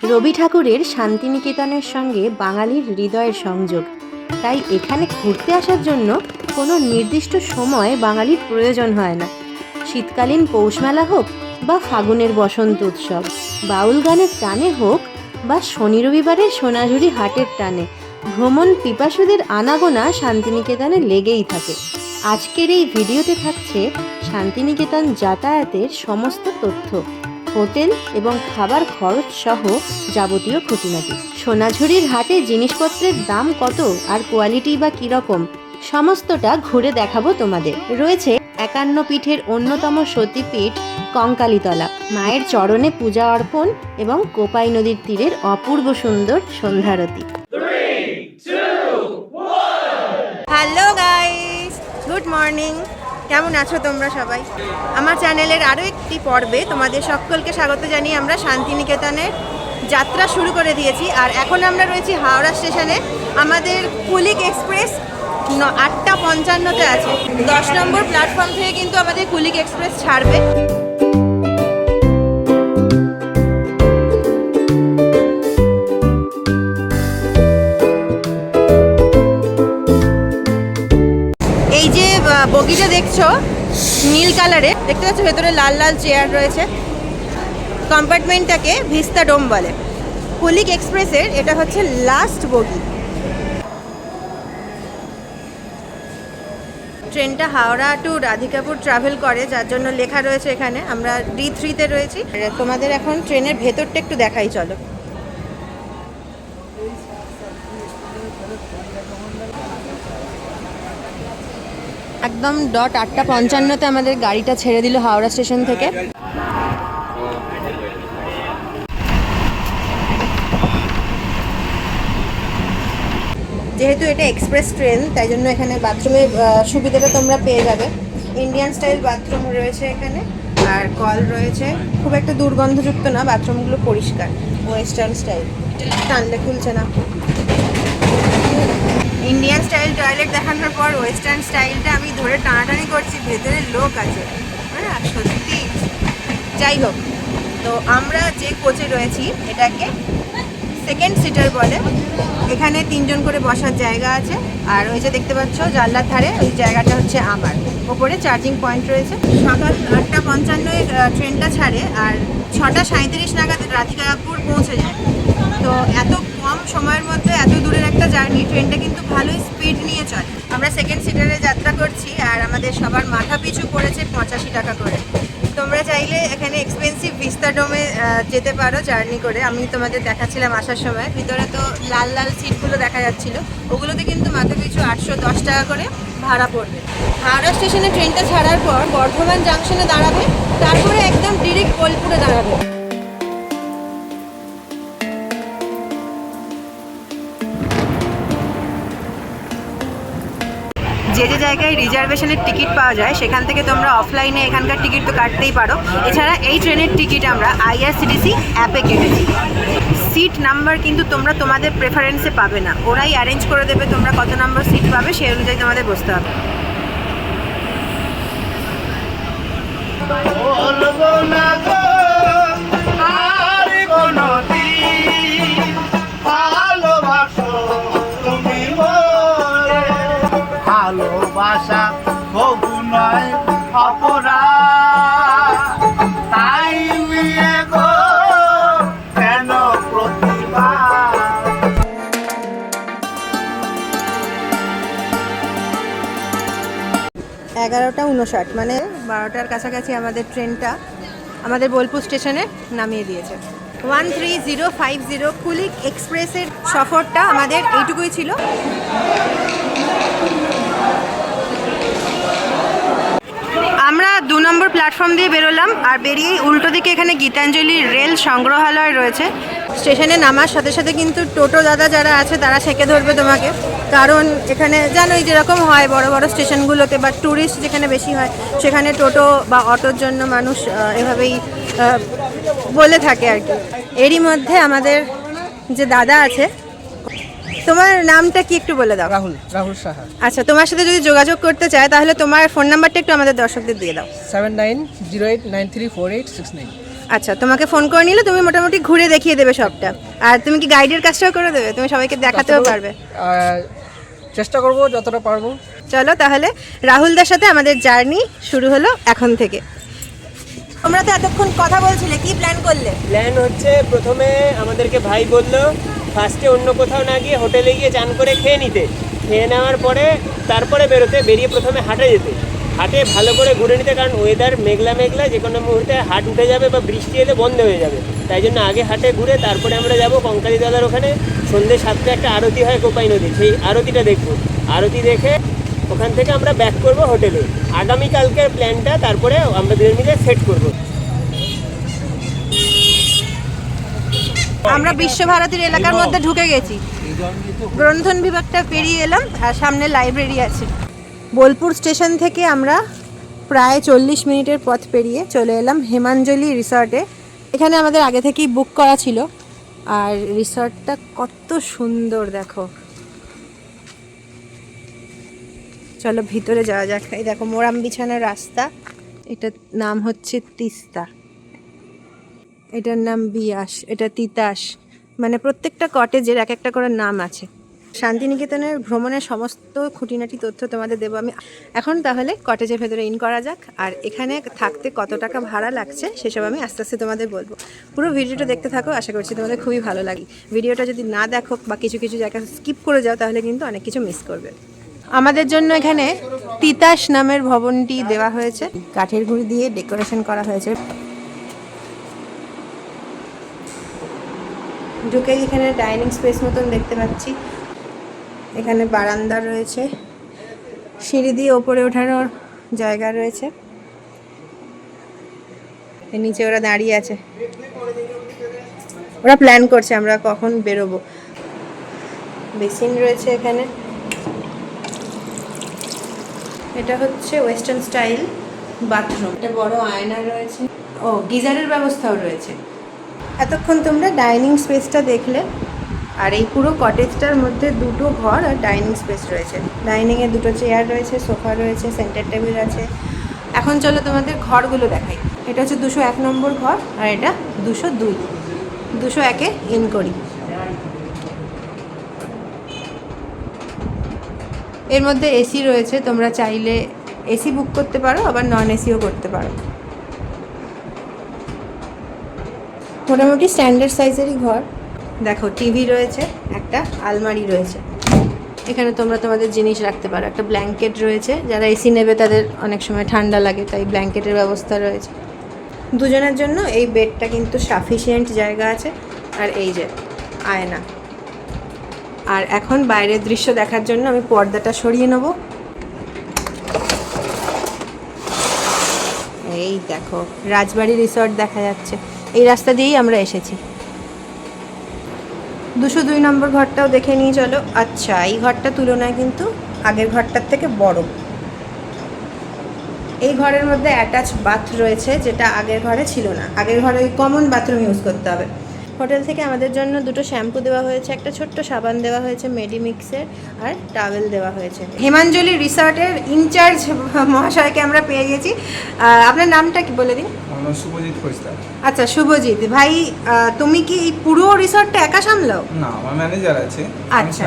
রবি ঠাকুরের শান্তিনিকেতনের সঙ্গে বাঙালির হৃদয়ের সংযোগ। তাই এখানে ঘুরতে আসার জন্য কোনো নির্দিষ্ট সময় বাঙালির প্রয়োজন হয় না। শীতকালীন পৌষ মেলা হোক বা ফাগুনের বসন্ত উৎসব, বাউল গানের টানে হোক বা শনি রবিবারের সোনাঝুরি হাটের টানে, ভ্রমণ পিপাসুদের আনাগোনা শান্তিনিকেতনে লেগেই থাকে। আজকের এই ভিডিওতে থাকছে শান্তিনিকেতন যাতায়াতের সমস্ত তথ্য। হোটেল এবং খাবার খরচ সহ যাবতীয় খুঁটিনাটি। সোনাঝুরির হাটে জিনিসপত্রের দাম কত আর কোয়ালিটি বা কীরকম সমস্তটা ঘুরে দেখাবো তোমাদের। রয়েছে একান্ন পীঠের অন্যতম সতীপীঠ কঙ্কালীতলা। মায়ের চরণে পূজা অর্পণ এবং কোপাই নদীর তীরের অপূর্ব সুন্দর সন্ধ্যারতি। হ্যালো গাইস গুড মর্নিং কেমন আছো তোমরা সবাই? আমার চ্যানেলের আরও একটি পর্বে তোমাদের সকলকে স্বাগত জানিয়ে আমরা শান্তিনিকেতনের যাত্রা শুরু করে দিয়েছি। আর এখন আমরা রয়েছি হাওড়া স্টেশনে। আমাদের কুলিক এক্সপ্রেস আটটা পঞ্চান্নতে আছে। দশ নম্বর প্ল্যাটফর্ম থেকে কিন্তু আমাদের কুলিক এক্সপ্রেস ছাড়বে। দেখছ? নীল কালারের। দেখতে পাচ্ছ, ভেতরে লাল লাল চেয়ার রয়েছে। কম্পার্টমেন্টটাকে ভিস্তা ডোম বলে। কুলিক এক্সপ্রেসের এটা হচ্ছে লাস্ট বগি। ট্রেনটা হাওড়া টু রাধিকাপুর ট্রাভেল করে, যার জন্য লেখা রয়েছে এখানে। আমরা ডি থ্রিতে রয়েছি। তোমাদের এখন ট্রেনের ভেতরটা একটু দেখাই, চলো। একদম ডট আটটা পঞ্চান্নতে আমাদের গাড়িটা ছেড়ে দিল হাওড়া স্টেশন থেকে। যেহেতু এটা এক্সপ্রেস ট্রেন তাই জন্য এখানে বাথরুমের সুবিধাটা তোমরা পেয়ে যাবে। ইন্ডিয়ান স্টাইল বাথরুম রয়েছে এখানে, আর কল রয়েছে। খুব একটা দুর্গন্ধযুক্ত না বাথরুমগুলো পরিষ্কার ওয়েস্টার্ন স্টাইল টানলে খুলছে না। ইন্ডিয়ান স্টাইল টয়লেট দেখানোর পর ওয়েস্টার্ন স্টাইলটা আমি ধরে টানাটানি করছি, ভেতরে লোক আছে। হ্যাঁ সত্যি। যাই হোক, তো আমরা যে কোচে রয়েছি, এটাকে সেকেন্ড সিটার বলে। এখানে তিনজন করে বসার জায়গা আছে। আর ওই যে দেখতে পাচ্ছ, জানলার ধারে ওই জায়গাটা হচ্ছে আমার। ওপরে চার্জিং পয়েন্ট রয়েছে। সকাল আটটা পঞ্চান্নয় ট্রেনটা ছাড়ে, আর ছটা সাঁত্রিশ নাগাদ রাধিকাপুর পৌঁছে যায়। তো এত সময়ের মধ্যে এত দূরের একটা জার্নি, ট্রেনটা কিন্তু ভালোই স্পিড নিয়ে চলে। আমরা সেকেন্ড সিটারে যাত্রা করছি আর আমাদের সবার মাথা পিছু পড়েছে পঁচাশি টাকা করে। তোমরা চাইলে এখানে এক্সপেন্সিভ ভিস্তাডোমে যেতে পারো জার্নি করে। আমি তোমাদের দেখাচ্ছিলাম আসার সময়। ভিতরে তো লাল লাল সিটগুলো দেখা যাচ্ছিল। ওগুলোতে কিন্তু মাথা পিছু আটশো দশ টাকা করে ভাড়া পড়বে। হাওড়া স্টেশনে ট্রেনটা ছাড়ার পর বর্ধমান জাংশনে দাঁড়াবে, তারপরে একদম ডিরেক্ট বোলপুরে দাঁড়াবে। জায়গায় রিজার্ভেশনের টিকিট পাওয়া যায়, সেখান থেকে তোমরা অফলাইনে এখানকার টিকিট তো কাটতেই পারো। এছাড়া এই ট্রেনের টিকিট আমরা আইআরসিটিসি অ্যাপে কেটেছি সিট নাম্বার কিন্তু তোমরা তোমাদের প্রেফারেন্সে পাবে না। ওরাই অ্যারেঞ্জ করে দেবে তোমরা কত নম্বর সিট পাবে, সেই অনুযায়ী তোমাদের বসতে হবে। উনষাট মানে বারোটার কাছাকাছি আমাদের ট্রেনটা আমাদের বোলপুর স্টেশনে নামিয়ে দিয়েছে। One three zero five zero Kulik এক্সপ্রেসের সফরটা আমাদের এইটুকুই ছিল। আমরা দু নম্বর প্ল্যাটফর্ম দিয়ে বেরোলাম আর বেরিয়েই উল্টো দিকে এখানে গীতাঞ্জলি রেল সংগ্রহালয় রয়েছে। স্টেশনে নামার সাথে সাথে কিন্তু টোটো দাদা যারা আছে তারা সেকে ধরবে তোমাকে। কারণ এখানে জানোই যেরকম হয় বড় বড় স্টেশনগুলোতে বা ট্যুরিস্ট যেখানে বেশি হয় সেখানে টোটো বা অটোর জন্য মানুষ এভাবেই বলে থাকে আর কি। এরই মধ্যে আমাদের যে দাদা আছে তোমার নামটা কি একটু বলে দাও? রাহুল রাহুল সাহা। আচ্ছা তোমার সাথে যদি যোগাযোগ করতে চায় তাহলে তোমার ফোন নাম্বারটা একটু আমাদের দর্শকদের দিয়ে দাও। Seven nine zero eight nine three four eight six nine আচ্ছা তোমাকে ফোন করে নিলে তুমি মোটামুটি ঘুরে দেখিয়ে দেবে সবটা। আর তুমি কি গাইডের কাজটাও করে দেবে? তুমি সবাইকে দেখাতেও পারবে। চেষ্টা করব যতটা পারব। চলো তাহলে রাহুলদার সাথে আমাদের জার্নি শুরু হলো এখন থেকে। তোমরা তো এতক্ষণ কথা বলছিলে কি প্ল্যান করলে? প্ল্যান হচ্ছে প্রথমে আমাদেরকে ভাই বলল ফার্স্টে অন্য কোথাও না গিয়ে হোটেলে গিয়ে চান করে খেয়ে নিতে। খেয়ে নেওয়ার পরে তারপরে বেরোতে বেরিয়ে প্রথমে হাটে যেতে। হাটে ভালো করে ঘুরে নিতে কারণ ওয়েদার মেঘলা মেঘলা যে কোনো মুহূর্তে হাট উঠে যাবে বা বৃষ্টি এলে বন্ধ হয়ে যাবে। তাই জন্য আগে হাটে ঘুরে তারপরে আমরা যাব কঙ্কালী দাদার ওখানে। সন্ধ্যে সাতটা একটা আরতি হয় কোপাই নদী সেই আরতিটা দেখব। আরতি দেখে ওখান থেকে আমরা ব্যাক করব হোটেলে। আগামীকালকের প্ল্যানটা তারপরে আমরা দুজন মিলে সেট করব। আমরা বিশ্বভারতীর এলাকার মধ্যে ঢুকে গেছি। গ্রন্থন বিভাগটা পেরিয়ে এলাম আর সামনে লাইব্রেরি আছে। বোলপুর স্টেশন থেকে আমরা প্রায় চল্লিশ মিনিটের পথ পেরিয়ে চলে এলাম হেমাঞ্জলি রিসর্টে। এখানে আমাদের আগে থেকেই বুক করা ছিল। আর রিসর্টটা কত সুন্দর, দেখো। চলো ভিতরে যাওয়া যাক। এই দেখো, মোরাম বিছানার রাস্তা। এটার নাম হচ্ছে তিস্তা। এটার নাম বিয়াস, এটা তিতাস। মানে প্রত্যেকটা কটেজের এক একটা করে নাম আছে। শান্তিনিকেতনের ভ্রমণের সমস্ত খুঁটিনাটি তথ্য তোমাদের দেবো আমি। এখন তাহলে কটেজের ভেতরে ইন করা যাক, আর এখানে থাকতে কত টাকা ভাড়া লাগছে সেসব আমি আস্তে আস্তে তোমাদের বলব। পুরো ভিডিওটা দেখতে থাকো, আশা করছি তোমাদের খুবই ভালো লাগে ভিডিওটা যদি না দেখো বা কিছু কিছু জায়গা স্কিপ করে যাও, তাহলে কিন্তু অনেক কিছু মিস করবে। আমাদের জন্য এখানে তিতাস নামের ভবনটি দেওয়া হয়েছে। কাঠের গুঁড়ি দিয়ে ডেকোরেশন করা হয়েছে। ঢুকেই এখানে ডাইনিং স্পেস মতন দেখতে পাচ্ছি। এখানে বারান্দা রয়েছে। সিঁড়ি দিয়ে ওপরে ওঠানোর জায়গা রয়েছে। নিচে ওরা দাঁড়িয়ে আছে। ওরা প্ল্যান করছে আমরা কখন বেরোবো। বেসিন রয়েছে এখানে। এটা হচ্ছে ওয়েস্টার্ন স্টাইল বাথরুম এটা বড় আয়না রয়েছে। ও, গিজারের ব্যবস্থাও রয়েছে। এতক্ষণ তোমরা ডাইনিং স্পেসটা দেখলে আর এই পুরো কটেজটার মধ্যে দুটো ঘর আর ডাইনিং স্পেস রয়েছে। ডাইনিংয়ে দুটো চেয়ার রয়েছে সোফা রয়েছে সেন্টার টেবিল আছে। এখন চলো তোমাদের ঘরগুলো দেখাই। এটা হচ্ছে দুশো এক নম্বর ঘর আর এটা দুশো দুই। দুশো একে ইন করি এর মধ্যে এসি রয়েছে, তোমরা চাইলে এসি বুক করতে পারো, আবার নন এসিও করতে পারো। মোটামুটি স্ট্যান্ডার্ড সাইজেরই ঘর। দেখো, টিভি রয়েছে, একটা আলমারি রয়েছে। এখানে তোমরা তোমাদের জিনিস রাখতে পারো। একটা ব্ল্যাঙ্কেট রয়েছে, যারা এসি নেবে তাদের অনেক সময় ঠান্ডা লাগে, তাই ব্ল্যাঙ্কেটের ব্যবস্থা রয়েছে। দুজনের জন্য এই বেডটা কিন্তু সাফিসিয়েন্ট জায়গা আছে, আর এই যে আয়না। আর এখন বাইরের দৃশ্য দেখার জন্য আমি পর্দাটা সরিয়ে নেব। এই দেখো, রাজবাড়ি রিসর্ট দেখা যাচ্ছে। এই রাস্তা দিয়েই আমরা এসেছি। দুশো দুই নম্বর ঘরটাও দেখে নিয়ে চলো। আচ্ছা এই ঘরটা তুলনায় কিন্তু আগের ঘরটার থেকে বড়। এই ঘরের মধ্যে অ্যাটাচ বাথ রয়েছে, যেটা আগের ঘরে ছিল না। আগের ঘরে কমন বাথরুম ইউজ করতে হবে। হোটেল থেকে আমাদের জন্য দুটো শ্যাম্পু দেওয়া হয়েছে একটা ছোট্ট সাবান দেওয়া হয়েছে মেডিমিক্সের আর টাওয়েল দেওয়া হয়েছে। হেমাঞ্জলি রিসর্টের ইনচার্জ মহাশয়কে আমরা পেয়ে গেছি। আপনার নামটা কি বলে দিন? শুভজিৎ আচ্ছা শুভজিৎ। ভাই তুমি কি এই পুরো রিসর্টটা একা সামলাও? না আমার ম্যানেজার আছে আচ্ছা।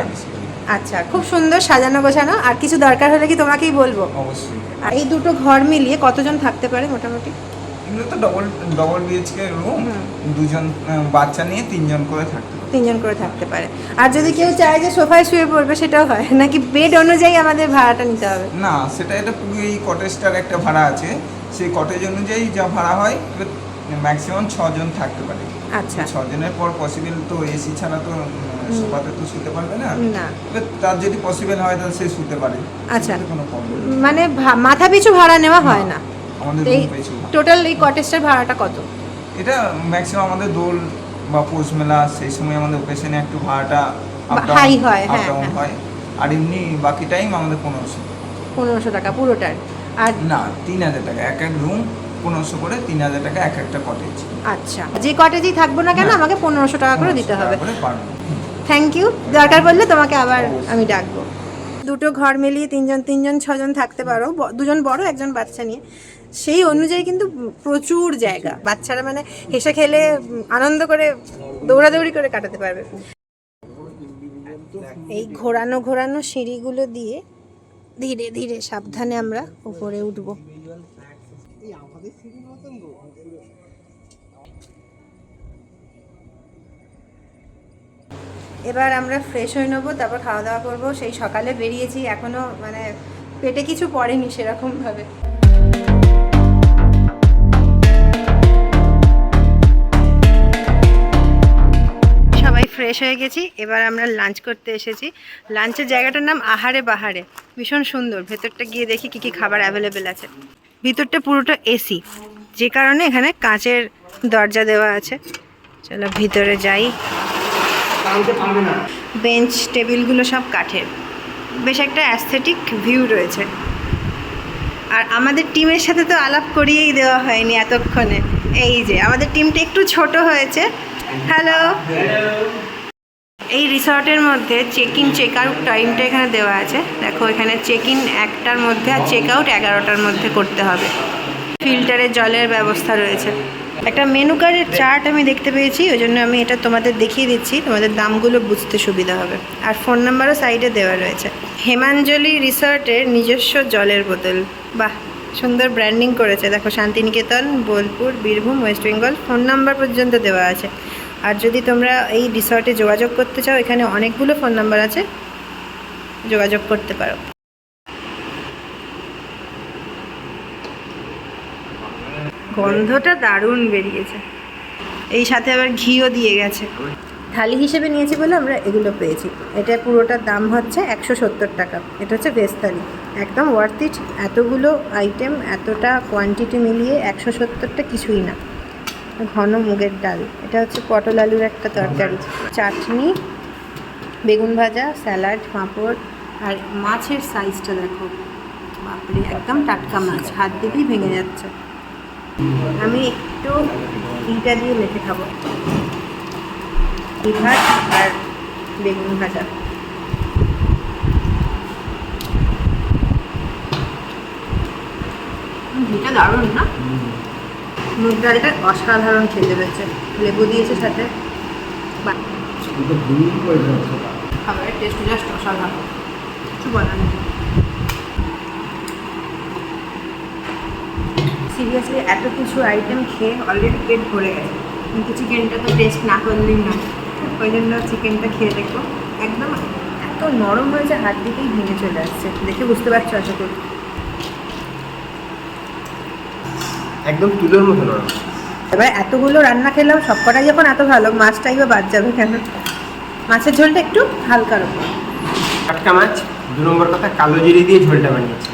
আচ্ছা খুব সুন্দর সাজানো গোছানো। আর কিছু দরকার হলে কি তোমাকেই বলব? অবশ্যই। আর এই দুটো ঘর মিলিয়ে কতজন থাকতে পারে মোটামুটি? এগুলো তো ডবল ডবল বিএইচকে রুম দুজন বাচ্চা নিয়ে তিনজন করে থাকতে তিনজন করে থাকতে পারে। আর যদি কেউ চায় যে সোফায় শুয়ে পড়বে সেটাও হয়। নাকি বেড অনুযায়ী আমাদের ভাড়াটা নিতে হবে? না সেটা এটা এই কটেজটার একটা ভাড়া আছে। সেই কটেজ অনুযায়ী যা ভাড়া হয় ম্যাক্সিমাম ছজন থাকতে পারে। আচ্ছা। ছজনের পর পসিবল তো এসি ছাড়া তো সোফাতে তো শুতে পারবে না। তার যদি পসিবল হয় তাহলে সে শুতে পারে। আচ্ছা। কোনো প্রবলেম মানে মাথা পিছু ভাড়া নেওয়া হয় না। আমাদের এই রুম পেয়েছি টোটাল এই কটেজটার ভাড়াটা কত? এটা ম্যাক্সিমাম আমাদের দোল বা পৌষ মেলা সেই সময় আমাদের ওকেশনে একটু ভাড়াটা high হয়, হ্যাঁ, হ্যাঁ। হয়। আর এমনি বাকি টাইম আমাদের পনেরোশো। পনেরোশো টাকা পুরোটার। আর না তিন হাজার টাকা। এক এক রুম পনেরোশো করে তিন হাজার টাকা এক একটা কটেজ আচ্ছা। যে কটেজেই থাকব না কেন। আমাকে পনেরোশো টাকা করে দিতে হবে। থ্যাংক ইউ দরকার পড়লে তোমাকে আবার আমি ডাকবো। দুটো ঘর মিলিয়ে তিনজন তিনজন ছজন থাকতে পারো। দুজন বড় একজন বাচ্চা নিয়ে। সেই অনুযায়ী কিন্তু প্রচুর জায়গা। বাচ্চারা মানে হেসে খেলে, আনন্দ করে, দৌড়াদৌড়ি করে কাটাতে পারবে। এই ঘোরানো ঘোরানো সিঁড়িগুলো দিয়ে ধীরে ধীরে সাবধানে আমরা উপরে উঠবো। এবার আমরা ফ্রেশ হয়ে নেব, তারপর খাওয়া দাওয়া করব। সেই সকালে বেরিয়েছি, এখনও মানে পেটে কিছু পড়েনি সেরকম ফ্রেশ হয়ে গেছি। এবার আমরা লাঞ্চ করতে এসেছি। লাঞ্চের জায়গাটার নাম আহারে বাহারে। ভীষণ সুন্দর। ভেতরটা গিয়ে দেখি কি কি খাবার অ্যাভেলেবেল আছে। ভিতরটা পুরোটা এসি যে কারণে এখানে কাঁচের দরজা দেওয়া আছে। চলো ভিতরে যাই। বেঞ্চ, টেবিলগুলো সব কাঠের। বেশ একটা অ্যাস্থেটিক ভিউ রয়েছে। আর আমাদের টিমের সাথে তো আলাপ করিয়েই দেওয়া হয়নি এতক্ষণে। এই যে, আমাদের টিমটা একটু ছোট হয়েছে। হ্যালো এই রিসর্টের মধ্যে চেক ইন চেক আউট টাইমটা এখানে দেওয়া আছে। দেখো, এখানে চেক ইন একটার মধ্যে আর চেক আউট এগারোটার মধ্যে করতে হবে। ফিল্টারের জলের ব্যবস্থা রয়েছে। একটা মেনু কার্ডের চার্ট আমি দেখতে পেয়েছি, ওই জন্য আমি এটা তোমাদের দেখিয়ে দিচ্ছি। তোমাদের দামগুলো বুঝতে সুবিধা হবে। আর ফোন নাম্বারও সাইডে দেওয়া রয়েছে। হেমাঞ্জলি রিসর্টের নিজস্ব জলের বোতল। বাহ, সুন্দর ব্র্যান্ডিং করেছে। দেখো, শান্তিনিকেতন, বোলপুর, বীরভূম, ওয়েস্ট বেঙ্গল ফোন নাম্বার পর্যন্ত দেওয়া আছে। আর যদি তোমরা এই রিসর্টে যোগাযোগ করতে চাও, এখানে অনেকগুলো ফোন নাম্বার আছে, যোগাযোগ করতে পারো। গন্ধটা দারুণ বেরিয়েছে। এই সাথে আবার ঘিও দিয়ে গেছে। থালি হিসেবে নিয়েছি বলে আমরা এগুলো পেয়েছি। এটা পুরোটার দাম হচ্ছে একশো সত্তর টাকা। এটা হচ্ছে ভেজ থালি। একদম ওয়ার্থ ইট এতগুলো আইটেম এতটা কোয়ান্টিটি মিলিয়ে একশো সত্তরটা কিছুই না। ঘন মুগের ডাল। এটা হচ্ছে পটল আলুর একটা তরকারি। চাটনি, বেগুন ভাজা, স্যালাড, পাঁপড়, আর মাছের সাইজটা দেখো। বাপরে, একদম টাটকা মাছ। হাত দিলেই ভেঙে যাচ্ছে। আমি একটু ইটা দিয়ে মেখে খাব। ভাত আর বেগুন ভাজা। ঘিটা দারুণ না? মুগ ডালটা অসাধারণ খেতে পেয়েছে লেবু দিয়েছে সাথে। খাবারের টেস্ট জাস্ট অসাধারণ। কিছু বলার নেই। সিরিয়াসলি এত কিছু আইটেম খেয়ে অলরেডি পেট ভরে গেছে। কিন্তু চিকেনটা তো টেস্ট না করলেই না ওই জন্য চিকেনটা খেয়ে দেখব একদম এত নরম হয়েছে হাত দিকেই ভেঙে চলে আসছে। দেখে বুঝতে পারছ আশা করি। একদম তুলোর মতো নরম। এবার এতগুলো রান্না খেলাম সবকটাই যখন এত ভালো মাছটাই বা বাদ যাবে কেন? মাছের ঝোলটা একটু হালকার উপর। টাটকা মাছ দু নম্বর কথা কালো জিরে দিয়ে ঝোলটা বানিয়েছে।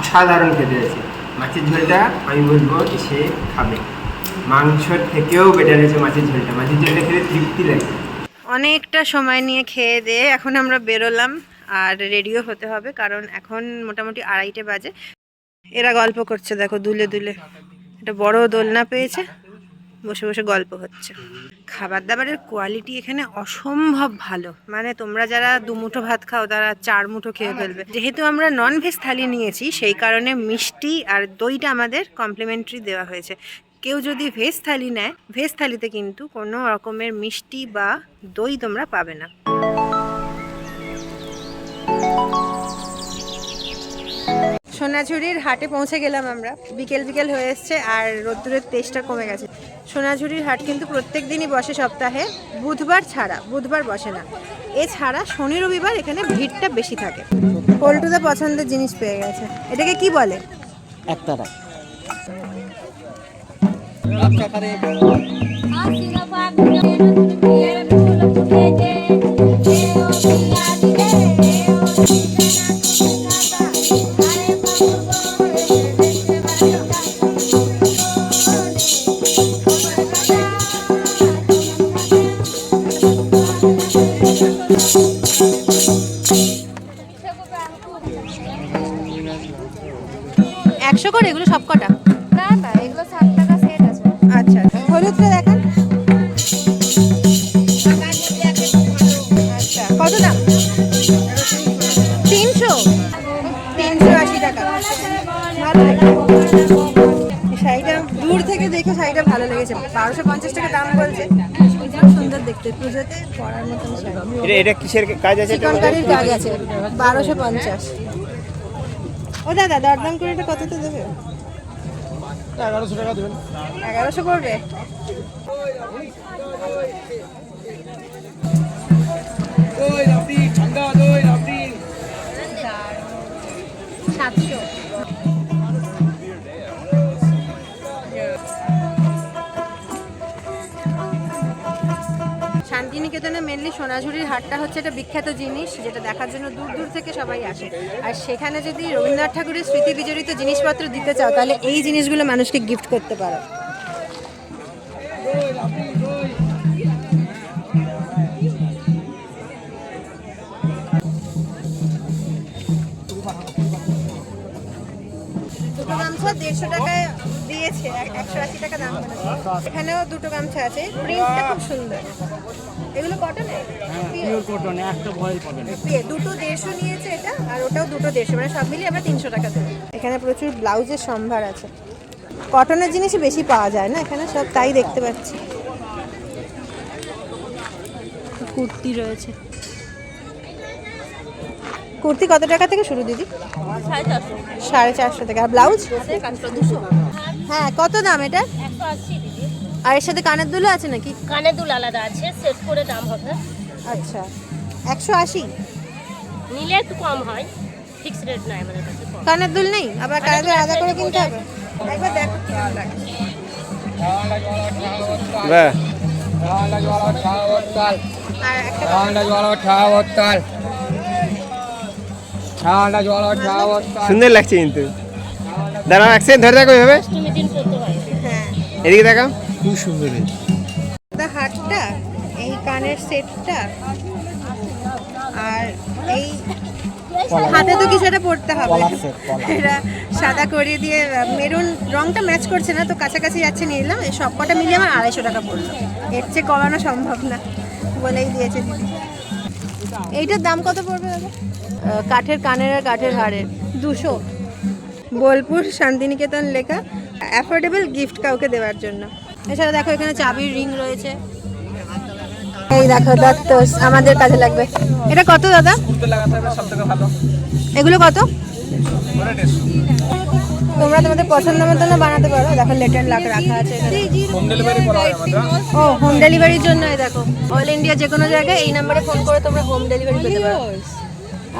অসাধারণ খেতে হয়েছে। মাছের ঝোলটা আমি বলব যে সে খাবে। মাংসর থেকেও বেটার হয়েছে মাছের ঝোলটা। মাছের ঝোলটা খেলে তৃপ্তি লাগে। অনেকটা সময় নিয়ে খেয়ে দিয়ে এখন আমরা বেরোলাম আর রেডিও হতে হবে কারণ এখন মোটামুটি আড়াইটে বাজে। এরা গল্প করছে দেখো দুলে দুলে। একটা বড় দোলনা পেয়েছে। বসে বসে গল্প হচ্ছে। খাবার দাবারের কোয়ালিটি এখানে অসম্ভব ভালো। মানে তোমরা যারা দুমুঠো ভাত খাও, তারা চার মুঠো খেয়ে ফেলবে। যেহেতু আমরা নন ভেজ থালি নিয়েছি, সেই কারণে মিষ্টি আর দইটা আমাদের কমপ্লিমেন্টারি দেওয়া হয়েছে। কেউ যদি ভেজ থালি নেয় ভেজ থালিতে কিন্তু কোনো রকমের মিষ্টি বা দই তোমরা পাবে না। সোনাঝুরির হাটে পৌঁছে গেলাম আমরা। বিকেল বিকেল হয়ে এসছে আর রোদ্দুরের তেজটা কমে গেছে। সোনাঝুরির হাট কিন্তু প্রত্যেক দিনই বসে সপ্তাহে বুধবার ছাড়া বুধবার বসে না। এছাড়া শনি রবিবার এখানে ভিড়টা বেশি থাকে। পল্টুদা পছন্দের জিনিস পেয়ে গেছে। এটাকে কি বলে? একতারা। তিনশো আশি টাকা। শাড়িটা দূর থেকে দেখে শাড়িটা ভালো লেগেছে। বারোশো পঞ্চাশ টাকা দাম বলছে। সুন্দর দেখতে। পুজোতে পরার মতন এটা কিসের কাজ আছে? চিকনকারির কাজ আছে। বারোশো পঞ্চাশ। ও দাদা দরদাম করে এটা কততে দেবে? এগারোশো টাকা এগারোশো পড়বে? সাতশো। শান্তিনিকেতনে মেনলি সোনাঝুরির হাটটা হচ্ছে একটা বিখ্যাত জিনিস, যেটা দেখার জন্য দূর দূর থেকে সবাই আসে। আর সেখানে যদি রবীন্দ্রনাথ ঠাকুরের স্মৃতি বিজড়িত জিনিসপত্র দিতে চাও, তাহলে এই জিনিসগুলো মানুষকে গিফট করতে পারো। দেড়শো টাকায় দিয়েছে একশো আশি টাকা দাম এখানেও দুটো গামছা আছে প্রিন্টটা খুব সুন্দর। এগুলো কটনের পিওর কটন একটা ভয়েল পাবেন দুটো দেড়শো নিয়েছে এটা আর ওটাও দুটো দেড়শো মানে সব মিলিয়ে আমরা তিনশো টাকা দেবো। এখানে প্রচুর ব্লাউজের সম্ভার আছে। কটনের জিনিসই বেশি পাওয়া যায় না এখানে সব তাই দেখতে পাচ্ছি। কুর্তি রয়েছে। কুর্তি কত টাকা থেকে শুরু দিদি? সাড়ে চারশো থেকে। আর ব্লাউজ? হ্যাঁ কত দাম এটা? একশো আশি আর এর সাথে কানের দুলো আছে নাকি? কানের দুল আলাদা আছে সেট করে দাম হবে। আচ্ছা। একশো আশি? নিলে একটু কম হয় ফিক্স রেট নয় আমাদের কাছে কানের দুল নেই? আবার কানের দুল আলাদা করে কিনতে হবে? একবার দেখো। কেমন লাগে সুন্দর লাগছে কিন্তু। দাঁড়াও এক সেকেন্ড ধরে দেখো এভাবে। হয়। হ্যাঁ এদিকে দেখাও খুব সুন্দর দা হাটটা এই কানের সেটটা আর এই হাতে তো কিছু একটা পড়তে হবে। এটা সাদা করে দিয়ে মেরুন রংটা ম্যাচ করছে না তো কাছাকাছি যাচ্ছে নিয়ে এলাম এই সব কটা মিলিয়ে আমার আড়াইশো টাকা পড়ল। এর চেয়ে কমানো সম্ভব না বলেই দিয়েছে দিদি। এইটার দাম কত পড়বে দাদা? কাঠের কানের আর কাঠের হাড়ের। দুশো। বোলপুর শান্তিনিকেতন লেখা অ্যাফোর্ডেবল গিফট কাউকে দেওয়ার জন্য। এছাড়া দেখো এখানে চাবির রিং রয়েছে। এই দেখো দত্ত আমাদের কাজে লাগবে। এটা কত দাদা? এগুলো কত? তোমরা তোমাদের পছন্দ মতো না বানাতে পারো। দেখো লেটার লাখ রাখা আছে ও হোম ডেলিভারির জন্য দেখো। অল ইন্ডিয়া যে কোনো জায়গায় এই নাম্বারে ফোন করে তোমরা হোম ডেলিভারি পেতে পারো।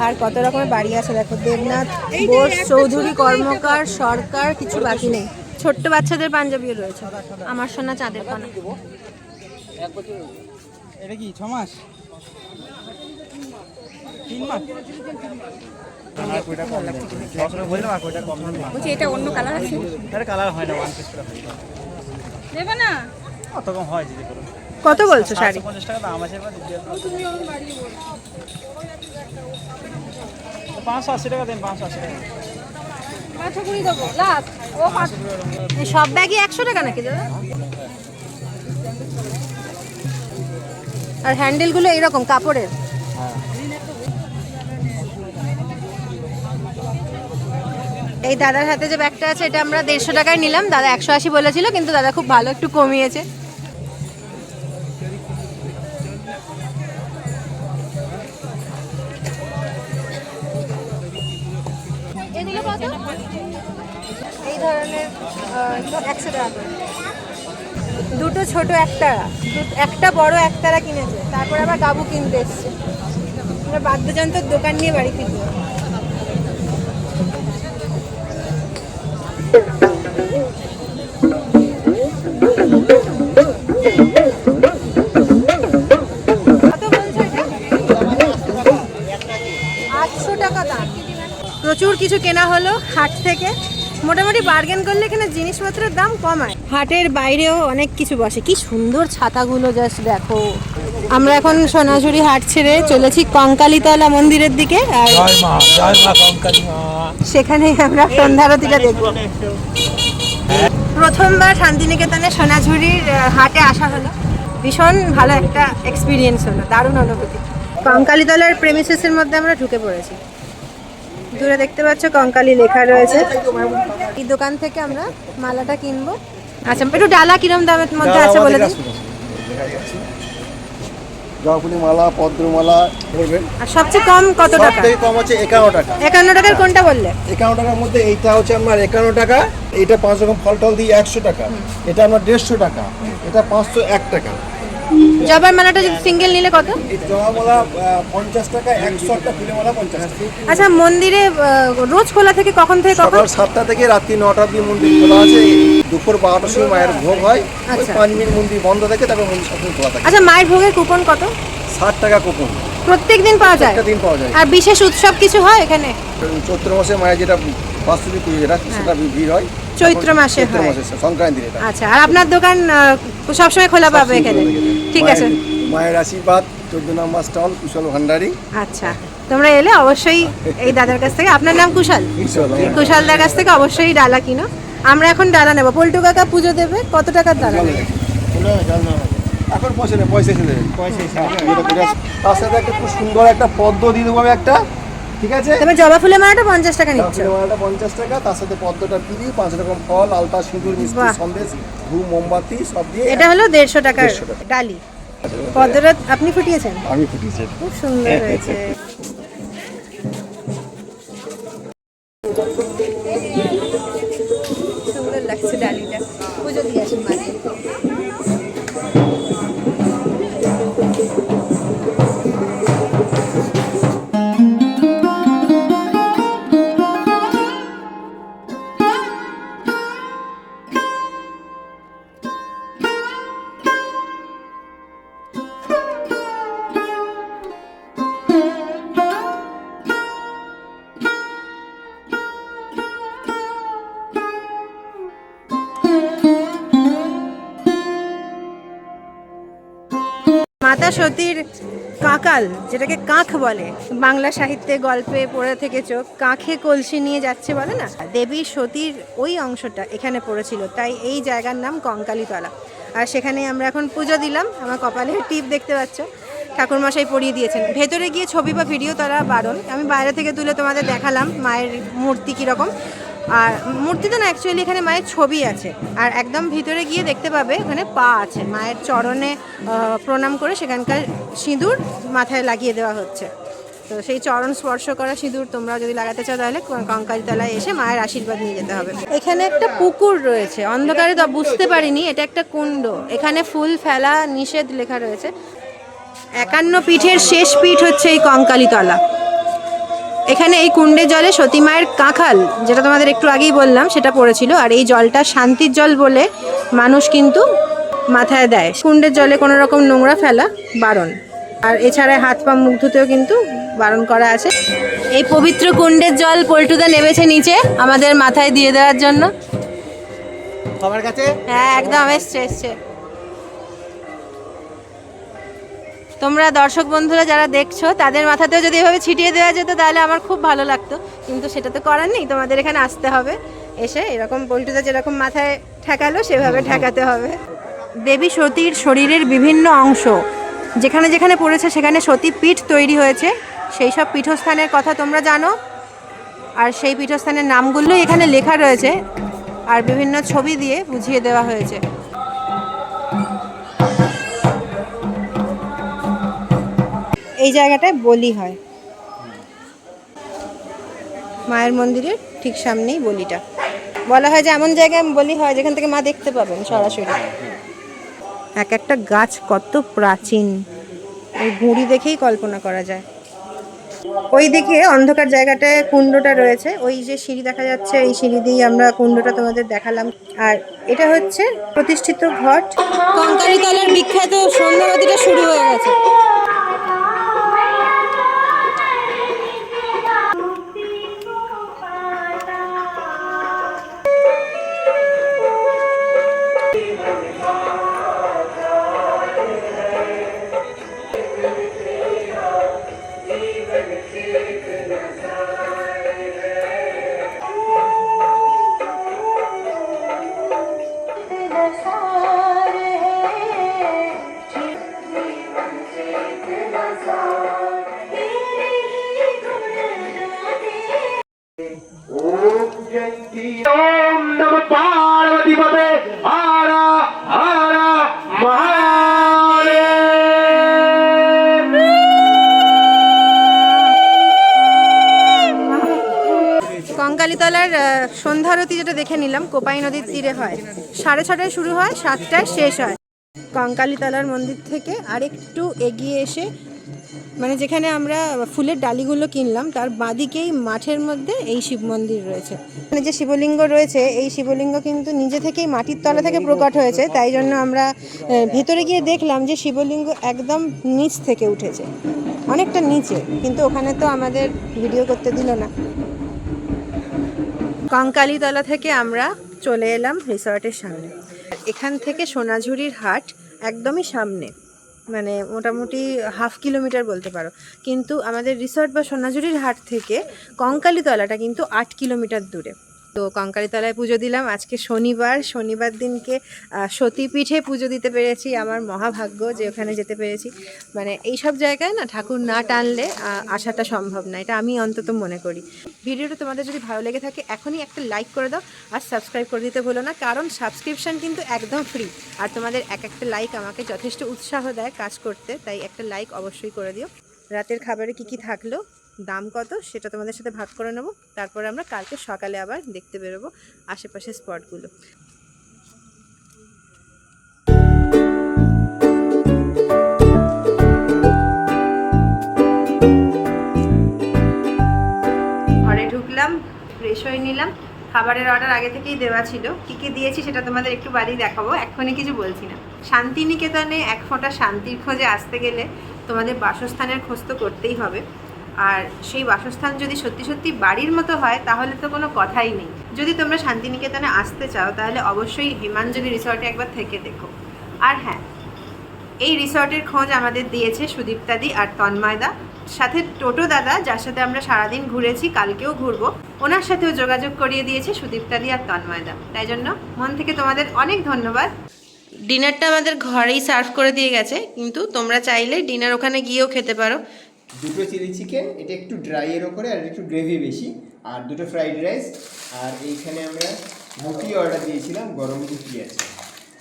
আর কত রকমের বাড়ি আছে দেখো দেবনাথ বোস চৌধুরী কর্মকার সরকার কিছু বাকি নেই। ছোট্ট বাচ্চাদের পাঞ্জাবিও রয়েছে। আমার সোনা চাঁদের পানা। এটা কি ছ মাস? বলছি এটা অন্য কালার আছে? কালার হয় না ওয়ান পিস করে নেবে না? কত কম হয় যদি কত বলছো শাড়ি? পঞ্চাশ টাকা দাম আছে পাঁচশো সব ব্যাগই একশো টাকা নাকি, দাদা? আর হ্যান্ডেলগুলো এরকম কাপড়ের? এই দাদার হাতে যে ব্যাগটা আছে, এটা আমরা দেড়শো টাকায় নিলাম। দাদা একশো আশি বলেছিল, কিন্তু দাদা খুব ভালো একটু কমিয়েছে। দুটো ছোট একতারা। একটা বড় একতারা কিনেছে। তারপর আবার গাবু কিনতে এসছে। আমরা বাদ্যযন্ত্রের দোকান নিয়ে বাড়ি ফিরবো। প্রচুর কিছু কেনা হলো হাট থেকে। মোটামুটি বার্গেন করলে এখানে জিনিসপত্রের দাম কমায়। হাটের বাইরেও অনেক কিছু বসে। কি সুন্দর ছাতাগুলো জাস্ট দেখো। আমরা এখন সোনাঝুরি হাট ছেড়ে চলেছি কঙ্কালীতলা মন্দিরের দিকে আর সেখানেই আমরা সন্ধ্যারতিটা দেখব। প্রথমবার শান্তিনিকেতনে সোনাঝুরির হাটে আসা হলো। ভীষণ ভালো একটা এক্সপিরিয়েন্স হলো দারুণ অনুভূতি। কঙ্কালীতলার প্রেমিসেসের মধ্যে আমরা ঢুকে পড়েছি। দূরে দেখতে পাচ্ছ কঙ্কালি লেখা রয়েছে। এই দোকান থেকে আমরা মালাটা কিনবো। আচ্ছা একটু ডালা কিরম দামের মধ্যে আছে বলে দিন দেখাই যাচ্ছে। জবা মালা পদ্মমালা ধরবেন। আর সবচেয়ে কম কত টাকা? থেকে কম হচ্ছে একান্ন টাকা। একান্ন টাকার কোনটা বললে? একান্ন টাকার মধ্যে এইটা হচ্ছে আপনার একান্ন টাকা এটা পাঁচ রকম ফল টল দিয়ে একশো টাকা। এটা আমার দেড়শো টাকা এটা পাঁচশো এক টাকা। জবার মালাটা যদি সিঙ্গেল নিলে কত? এই জবামালা পঞ্চাশ টাকা একশো একটা ফুলের পঞ্চাশ টাকা। আচ্ছা মন্দিরে রোজ খোলা থেকে কখন থেকে কখন? সকাল সাতটা থেকে রাত্রি নটা অব্দি মন্দির খোলা আছে। দুপুর বারোটার সময় মায়ের ভোগ হয়। আচ্ছা। পাঁচ মিনিট মন্দির বন্ধ থাকে তারপর মন্দির সবসময় খোলা থাকে। আচ্ছা মায়ের ভোগের কুপন কত? ষাট টাকা কুপন। প্রত্যেক দিন পাওয়া যায়? দিন পাওয়া যায়। আর বিশেষ উৎসব কিছু হয় এখানে? চৈত্র মাসে মায়ের যেটা বাস্তুতি পুজো যেটা সেটা ভিড় হয় হ্যাঁ। চৈত্র মাসে হয়। সংক্রান্তির আচ্ছা আর আপনার দোকান সবসময় খোলা পাবে এখানে? ঠিক আছে। মায়ের- আশীর্বাদ চোদ্দ নম্বর স্টল কুশল ভান্ডারি আচ্ছা তোমরা এলে অবশ্যই এই দাদার কাছ থেকে আপনার নাম কুশল? কুশল কুশালদার কাছ থেকে অবশ্যই ডালা কিনো। আমরা এখন ডালা নেব। পল্টু কাকা পুজো দেবে কত টাকার ডালা? নেবে এখন পয়সা নেই পয়সা পয়সা তার সাথে একটা খুব সুন্দর একটা পদ্ম দিয়ে দেবো আমি একটা। ঠিক আছে? তবে জবা ফুলের মালাটা পঞ্চাশ টাকা নিচ্ছ। ফুলের মালাটা পঞ্চাশ টাকা তার সাথে পদ্মটা পিলি পাঁচ রকম ফল আলতা সিঁদুর মিষ্টি। সন্দেশ ধূপ মোমবাতি সব দিয়ে এটা হলো দেড়শো টাকার 150 টাকা। ডালি। পদ্মটা আপনি ফুটিয়েছেন? আমি ফুটিয়েছি। খুব সুন্দর হয়েছে। মাতা সতীর কাকাল, যেটাকে কাঁখ বলে, বাংলা সাহিত্যে গল্পে পড়ে থেকেছো কাঁখে কলসি নিয়ে যাচ্ছে বলে না? দেবী সতীর ওই অংশটা এখানে পড়েছিল, তাই এই জায়গার নাম কঙ্কালীতলা। আর সেখানে আমরা এখন পুজো দিলাম, আমার কপালে টিপ দেখতে পাচ্ছ। ঠাকুরমশাই পরিয়ে দিয়েছেন। ভেতরে গিয়ে ছবি বা ভিডিও তোলা বারণ। আমি বাইরে থেকে তুলে তোমাদের দেখালাম মায়ের মূর্তি কীরকম। আর মূর্তিতে না অ্যাকচুয়ালি এখানে মায়ের ছবি আছে। আর একদম ভিতরে গিয়ে দেখতে পাবে ওখানে পা আছে। মায়ের চরণে প্রণাম করে সেখানকার সিঁদুর মাথায় লাগিয়ে দেওয়া হচ্ছে। তো সেই চরণ স্পর্শ করা সিঁদুর তোমরা যদি লাগাতে চাও তাহলে কঙ্কালীতলায় এসে মায়ের আশীর্বাদ নিয়ে যেতে হবে। এখানে একটা পুকুর রয়েছে। অন্ধকারে তো বুঝতে পারিনি এটা একটা কুণ্ড। এখানে ফুল ফেলা নিষেধ লেখা রয়েছে। একান্ন পীঠের শেষ পীঠ হচ্ছে এই কঙ্কালীতলা। এখানে এই কুণ্ডের জলে সতী মায়ের কাঁখাল যেটা তোমাদের একটু আগেই বললাম সেটা পড়েছিল। আর এই জলটা শান্তির জল বলে মানুষ কিন্তু মাথায় দেয়। কুণ্ডের জলে কোনো রকম নোংরা ফেলা বারণ। আর এছাড়া হাত পা মুখ ধুতেও কিন্তু বারণ করা আছে। এই পবিত্র কুণ্ডের জল পল্টুদা নেমেছে নিচে আমাদের মাথায় দিয়ে দেওয়ার জন্য। সবার কাছে? হ্যাঁ একদম এসছে এসছে। তোমরা দর্শক বন্ধুরা যারা দেখছ তাদের মাথাতেও যদি এভাবে ছিটিয়ে দেওয়া যেত তাহলে আমার খুব ভালো লাগতো। কিন্তু সেটা তো করার নেই তোমাদের এখানে আসতে হবে। এসে এরকম পল্টুদা যেরকম মাথায় ঠেকালো সেভাবে ঠেকাতে হবে। দেবী সতীর শরীরের বিভিন্ন অংশ যেখানে যেখানে পড়েছে সেখানে সতী পীঠ তৈরি হয়েছে। সেই সব পীঠস্থানের কথা তোমরা জানো। আর সেই পীঠস্থানের নামগুলো এখানে লেখা রয়েছে। আর বিভিন্ন ছবি দিয়ে বুঝিয়ে দেওয়া হয়েছে। এই জায়গাটায় বলি হয়। মায়ের মন্দিরের ঠিক সামনেই বলিটা। বলা হয় যে এমন জায়গায় বলি হয় যেখান থেকে মা দেখতে পাবেন সরাসরি। এক একটা গাছ কত প্রাচীন ওই গুঁড়ি দেখেই কল্পনা করা যায়। ওই দিকে অন্ধকার জায়গাটায় কুণ্ডটা রয়েছে। ওই যে সিঁড়ি দেখা যাচ্ছে এই সিঁড়ি দিয়ে আমরা কুণ্ডটা তোমাদের দেখালাম। আর এটা হচ্ছে প্রতিষ্ঠিত ঘট। কঙ্কালীতলার বিখ্যাত সন্ধ্যাবাতিটা শুরু হয়ে গেছে। দেখে নিলাম কোপাই নদীর তীরে হয়। সাড়ে ছটায় শুরু হয়, সাতটায় শেষ হয়। কঙ্কালীতলার মন্দির থেকে আরেকটু এগিয়ে এসে মানে যেখানে আমরা ফুলের ডালিগুলো কিনলাম, তার বাদিকেই মাঠের মধ্যে এই শিব মন্দির রয়েছে। মানে যে শিবলিঙ্গ রয়েছে, এই শিবলিঙ্গ কিন্তু নিজে থেকেই মাটির তলা থেকে প্রকট হয়েছে, তাই জন্য আমরা ভেতরে গিয়ে দেখলাম যে শিবলিঙ্গ একদম নিচ থেকে উঠেছে। অনেকটা নিচে, কিন্তু ওখানে তো আমাদের ভিডিও করতে দিল না। কঙ্কালীতলা থেকে আমরা চলে এলাম রিসর্টের সামনে। এখান থেকে সোনাঝুরির হাট একদমই সামনে মানে মোটামুটি হাফ কিলোমিটার বলতে পারো। কিন্তু আমাদের রিসর্ট বা সোনাঝুরির হাট থেকে কঙ্কালীতলাটা কিন্তু আট কিলোমিটার দূরে। তো কঙ্কালীতলায় পুজো দিলাম। আজকে শনিবার শনিবার দিনকে সতীপীঠে পুজো দিতে পেরেছি আমার মহাভাগ্য যে ওখানে যেতে পেরেছি। মানে এই সব জায়গায় না ঠাকুর না টানলে আসাটা সম্ভব না। এটা আমি অন্তত মনে করি। ভিডিওটা তোমাদের যদি ভালো লেগে থাকে, এখনই একটা লাইক করে দাও আর সাবস্ক্রাইব করে দিতে ভুলো না, কারণ সাবস্ক্রিপশন কিন্তু একদম ফ্রি। আর তোমাদের এক একটা লাইক আমাকে যথেষ্ট উৎসাহ দেয় কাজ করতে, তাই একটা লাইক অবশ্যই করে দিও। রাতের খাবারে কি কি থাকল? দাম কত সেটা তোমাদের সাথে ভাগ করে নেব। তারপরে আমরা কালকে সকালে আবার দেখতে বেরোবো আশেপাশের স্পটগুলো। ঘরে ঢুকলাম ফ্রেশ হয়ে নিলাম। খাবারের অর্ডার আগে থেকেই দেওয়া ছিল। কী কী দিয়েছি সেটা তোমাদের একটু বাড়ি দেখাবো, এক্ষুনি কিছু বলছি না। শান্তিনিকেতনে এক ফোঁটা শান্তির খোঁজে আসতে গেলে তোমাদের বাসস্থানের খোঁজ তো করতেই হবে। আর সেই বাসস্থান যদি সত্যি সত্যি বাড়ির মতো হয়, তাহলে তো কোনো কথাই নেই। যদি তোমরা শান্তিনিকেতনে আসতে চাও, তাহলে অবশ্যই হিমাঞ্জলি রিসর্টে একবার থেকে দেখো। আর হ্যাঁ এই রিসর্টের খোঁজ আমাদের দিয়েছে সুদীপ্তাদি আর তন্ময়দা সাথে টোটো দাদা, যার সাথে আমরা সারাদিন ঘুরেছি, কালকেও ঘুরবো, ওনার সাথেও যোগাযোগ করিয়ে দিয়েছে সুদীপ্তাদি আর তন্ময়দা তাই জন্য মন থেকে তোমাদের অনেক ধন্যবাদ। ডিনারটা আমাদের ঘরেই সার্ভ করে দিয়ে গেছে, কিন্তু তোমরা চাইলে ডিনার ওখানে গিয়েও খেতে পারো। দুটো চিলি চিকেন, এটা একটু ড্রাই এর ওপরে আর একটু গ্রেভি বেশি। আর দুটো ফ্রাইড রাইস আর এইখানে আমরা রুটি অর্ডার দিয়েছিলাম, গরম রুটি আছে।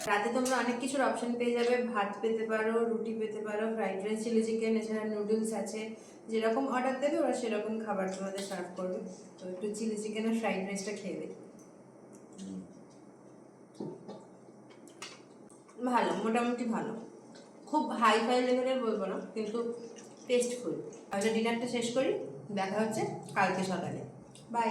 রাতে তোমরা অনেক কিছুর অপশন পেয়ে যাবে। ভাত পেতে পারো, রুটি পেতে পারো ফ্রাইড রাইস চিলি চিকেন, এছাড়া নুডলস আছে। যেরকম অর্ডার দেবে, ওরা সেরকম খাবার তোমাদের সার্ভ করবে। তো একটু চিলি চিকেন আর ফ্রাইড রাইসটা খেয়ে দিই ভালো, মোটামুটি ভালো। খুব হাই ফাই লেভেলের বলব না, কিন্তু টেস্টফুল তাহলে ডিনারটা শেষ করি। দেখা হচ্ছে কালকে সকালে। বাই